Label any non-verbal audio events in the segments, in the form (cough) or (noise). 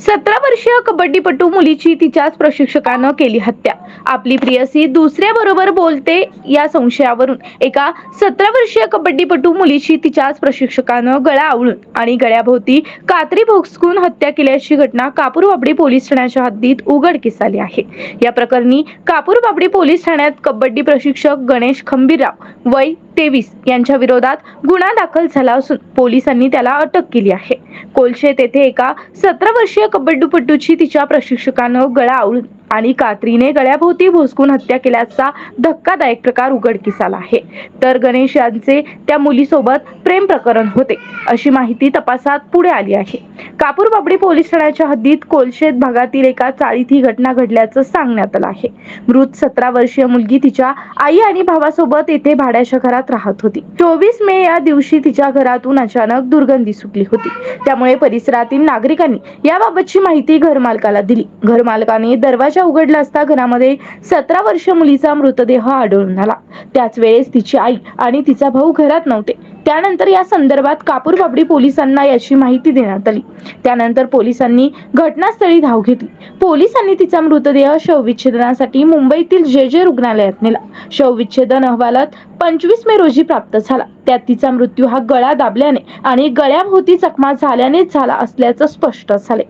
सतरा वर्षीय कबड्डीपटू मुलीची तिच्याच प्रशिक्षकानं केली हत्या. आपली प्रियसी दुसऱ्या बरोबर बोलते या संशयावरून. एका सतरा वर्षीय कबड्डीपटू मुलीची तिच्याच प्रशिक्षकानं गळा आवळून आणि गळ्याभोवती कात्री भोसकून हत्या केल्याची घटना कापूर बाबडी पोलीस ठाण्याच्या हद्दीत उघडकीस आली आहे. या प्रकरणी कापूरबाबडी पोलीस ठाण्यात कबड्डी प्रशिक्षक गणेश खंबीरराव वय तेवीस यांच्या विरोधात गुन्हा दाखल झाला असून पोलिसांनी त्याला अटक केली आहे. कोलशे तेथे एका सतरा वर्षीय कबड्डीपटूची तिच्या प्रशिक्षकानं गळा आवळून आणि कात्रीने गळ्याभोवती भोसकून हत्या केल्याचा धक्कादायक प्रकार उघडकीस आला आहे. तर गणेश यांचे त्या मुलीसोबत प्रेम प्रकरण होते अशी माहिती तपासात पुढे आली आहे. कापूरबाबडी पोलीस ठाण्याच्या हद्दीत कोलशेत भागातील एका चाळीत ही घटना घडल्याचं सांगण्यात आलं आहे. मृत सतरा वर्षीय मुलगी तिच्या आई आणि भावासोबत येथे भाड्याच्या घरात राहत होती. चोवीस मे या दिवशी तिच्या घरातून अचानक दुर्गंधी सुटली होती. त्यामुळे परिसरातील नागरिकांनी याबाबतची माहिती घरमालकाला दिली. घरमालकाने दरवाजा उघडला असता घरामध्ये सतरा वर्ष मुलीचा मृतदेह आढळून आला. त्याच वेळेस तिची आई आणि तिचा भाऊ घरात नव्हते. त्यानंतर या संदर्भात कापूर बाबडी पोलिसांना याची माहिती देण्यात आली. त्यानंतर पोलिसांनी घटनास्थळी धाव घेतली. पोलिसांनी तिचा मृतदेह शवविच्छेदनासाठी मुंबईतील जे जे रुग्णालयात नेला. शवविच्छेदन अहवालात पंचवीस मे रोजी प्राप्त झाला. त्यात तिचा मृत्यू हा गळा दाबल्याने आणि गळ्याभोवती चकमा झाल्यानेच झाला असल्याचं स्पष्ट झाले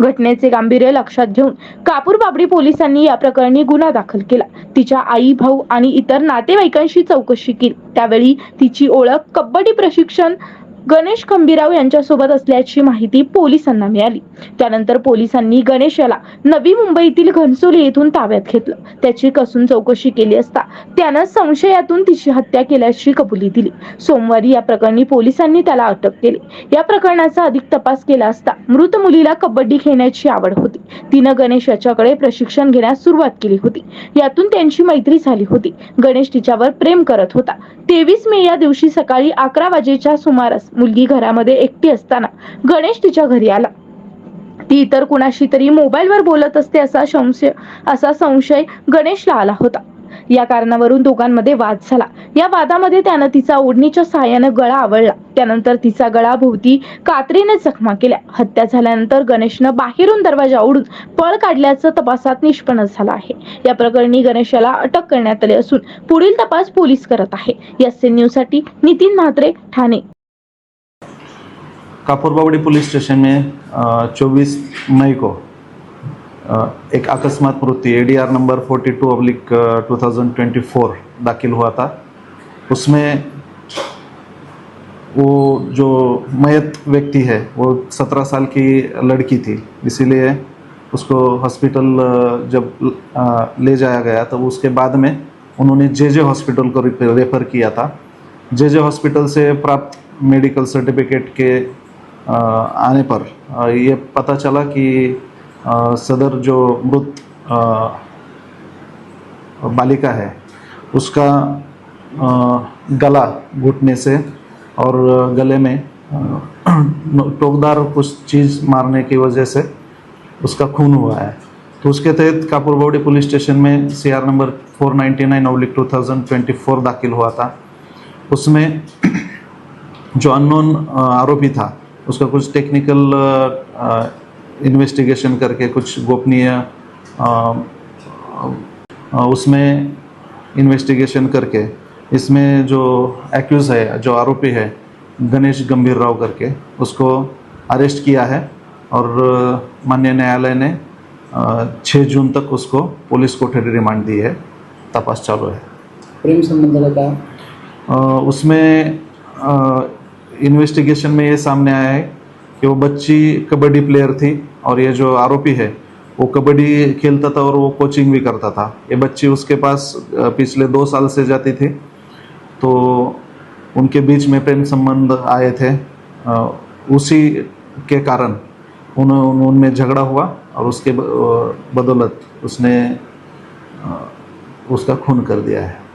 घटनेचे गांभीर्य लक्षात घेऊन कापूर बाबडी पोलिसांनी या प्रकरणी गुन्हा दाखल केला. तिच्या आई भाऊ आणि इतर नातेवाईकांशी चौकशी केली. त्यावेळी तिची ओळख कबड्डी प्रशिक्षण गणेश खंबीराव यांच्यासोबत असल्याची माहिती पोलिसांना मिळाली. त्यानंतर पोलिसांनी गणेश याला नवी मुंबईतील घनसोली येथून ताब्यात घेतलं. त्याची कसून चौकशी केली असता त्यानं संशयातून तिची हत्या केल्याची कबुली दिली. सोमवारी या प्रकरणी पोलिसांनी त्याला अटक केली. या प्रकरणाचा अधिक तपास केला असता मृत मुलीला कबड्डी खेळण्याची आवड होती. तिनं गणेश याच्याकडे प्रशिक्षण घेण्यास सुरुवात केली होती. यातून त्यांची मैत्री झाली होती. गणेश तिच्यावर प्रेम करत होता. तेवीस मे या दिवशी सकाळी अकरा वाजेच्या सुमारास मुलगी घरामध्ये एकटी असताना गणेश तिच्या घरी आला. ती इतर कुणाशी तरी मोबाईलवर बोलत असते असा संशय असा संशय गणेशला आला होता. या कारणावरून दोघांमध्ये वाद झाला. या वादामध्ये त्यानं तिचा ओढणीच्या सहाय्यानं गळा आवळला. त्यानंतर तिचा गळा भोवती कात्रीने जखमा केल्या. हत्या झाल्यानंतर गणेशनं बाहेरून दरवाजा ओढून पळ काढल्याचं तपासात निष्पन्न झालं आहे. या प्रकरणी गणेशाला अटक करण्यात आली असून पुढील तपास पोलीस करत आहे. एस न्यूजसाठी नितीन म्हात्रे ठाणे. कापूरबावड़ी पुलिस स्टेशन में चौबीस मई को एक अकस्मात मृत्यु A D R number forty two oblique two thousand twenty four दाखिल हुआ था। उसमें वो जो मयत व्यक्ति है, वो सत्रह साल की लड़की थी। इसीलिए उसको हॉस्पिटल जब ले जाया गया, तब उसके बाद में उन्होंने जे जे हॉस्पिटल को रेफर किया था। जे जे हॉस्पिटल से प्राप्त मेडिकल सर्टिफिकेट के आने पर ये पता चला कि सदर जो मृत बालिका है, उसका गला घुटने से और गले में (clears throat) टोकदार कुछ चीज़ मारने की वजह से उसका खून हुआ है। तो उसके तहत कापुरबावड़ी पुलिस स्टेशन में C R number four ninety nine oblique two दाखिल हुआ था। उसमें (clears throat) जो अननोन आरोपी था, उसका कुछ टेक्निकल इन्वेस्टिगेशन करके कुछ गोपनीय उसमें इन्वेस्टिगेशन करके इसमें जो एक्यूज़ है जो आरोपी है गणेश गंभीर राव करके उसको अरेस्ट किया है और माननीय न्यायालय ने छः जून तक उसको पुलिस कोठरी रिमांड दी है। तपास चालू है। प्रेम संबंधाला काय? अ, उसमें इन्वेस्टिगेशन में ये सामने आया है कि वो बच्ची कबड्डी प्लेयर थी और ये जो आरोपी है, वो कबड्डी खेलता था और वो कोचिंग भी करता था। ये बच्ची उसके पास पिछले दो साल से जाती थी। तो उनके बीच में प्रेम संबंध आए थे। उसी के कारण उन, उन- उनमें झगड़ा हुआ और उसके बदौलत उसने उसका खून कर दिया है।